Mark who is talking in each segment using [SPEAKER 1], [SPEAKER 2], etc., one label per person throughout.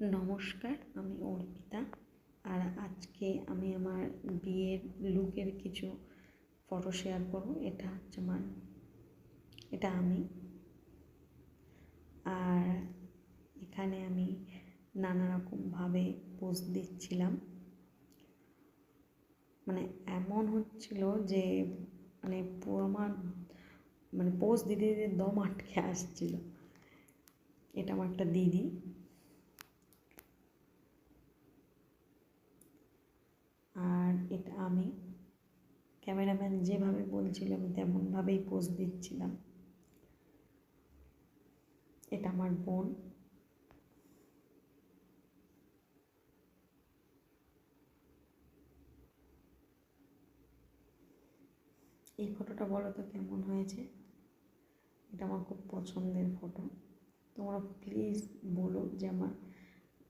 [SPEAKER 1] নমস্কার, আমি অর্পিতা। আর আজকে আমি আমার বিয়ের লুকের কিছু ফটো শেয়ার করব। এটা হচ্ছে আমার, এটা আমি। আর এখানে আমি নানা রকমভাবে পোজ দিচ্ছিলাম। মানে এমন হচ্ছিল যে মানে পুরো আমার মানে পোজ দিতে দিতে দম আটকে আসছিল। এটা আমার একটা দিদি আর এটা আমি ক্যামেরাম্যান যেভাবে বলছিল আমি তেমনভাবেই পোজ দিচ্ছিলাম। এটা আমার বোন। এই ফটোটা বলো তো কেমন হয়েছে? এটা আমার খুব পছন্দের ফটো। তোমরা প্লিজ বলো যে আমার,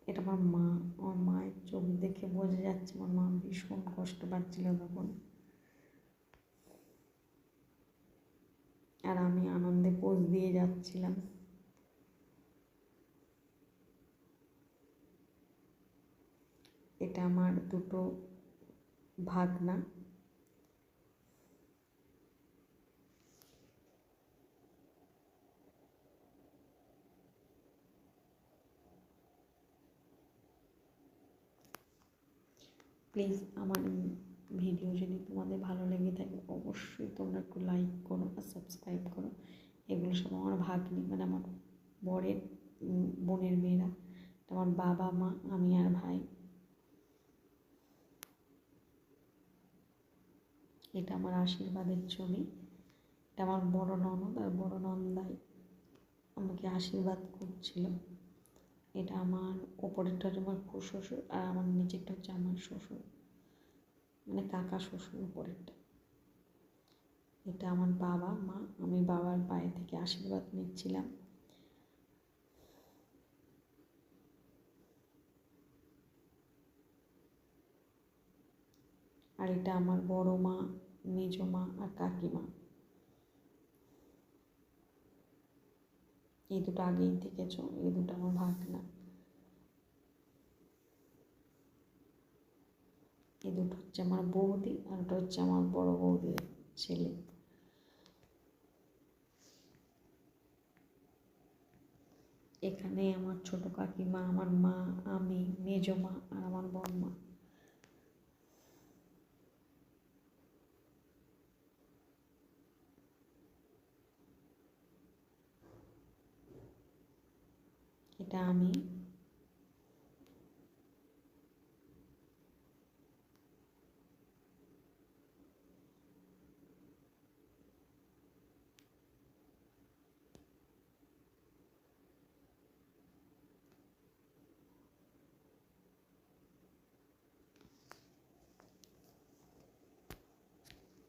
[SPEAKER 1] এটা আমার মা, আমার মায়ের চোখ দেখে বোঝা যাচ্ছে, আমার মা ভীষণ কষ্ট পাচ্ছিল তখন। আর আমি আনন্দে পোজ দিয়ে যাচ্ছিলাম। এটা আমার দুটো ভাগনা। প্লিজ আমার ভিডিও যদি তোমাদের ভালো লেগে থাকে, অবশ্যই তোমরা একটু লাইক করো আর সাবস্ক্রাইব করো। এগুলো সব আমার ভাগ্নি মানে আমার বরের বোনের মেয়েরা। আমার বাবা, মা, আমি আর ভাই। এটা আমার আশীর্বাদের ছবি। এটা আমার বড় ননদ আর বড় নন্দাই আমাকে আশীর্বাদ করছিল। এটা আমার ওপরেরটা হচ্ছে আমার শ্বশুর আর আমার নিচেরটা হচ্ছে আমার শ্বশুর। মানে কাকা, শ্বশুর উপরেরটা। এটা আমার বাবা, মা। আমি বাবার পায়ে থেকে আশীর্বাদ নিচ্ছিলাম। আর এটা আমার বড় মা মেজ মা আর কাকিমা। এই দুটো আগেই থেকেছ, এই দুটো আমার ভাগনা। এই দুটো হচ্ছে আমার বৌদি আর ওটা হচ্ছে আমার বড় বৌদির ছেলে। এখানে আমার ছোট কাকিমা, আমার মা, আমি মেজ মা আর আমার বড় মা এটা আমি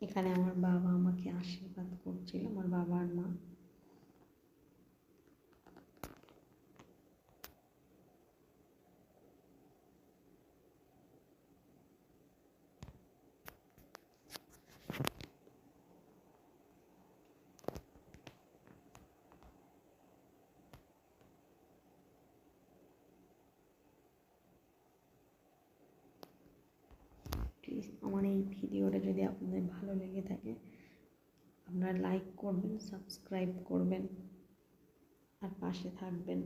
[SPEAKER 1] এখানে আমার বাবা আমাকে আশীর্বাদ করছিল আমার বাবা আর মা প্লিজ আমার এই ভিডিওটা যদি আপনাদের ভালো লেগে থাকে, আপনারা লাইক করবেন সাবস্ক্রাইব করবেন, আর পাশে থাকবেন।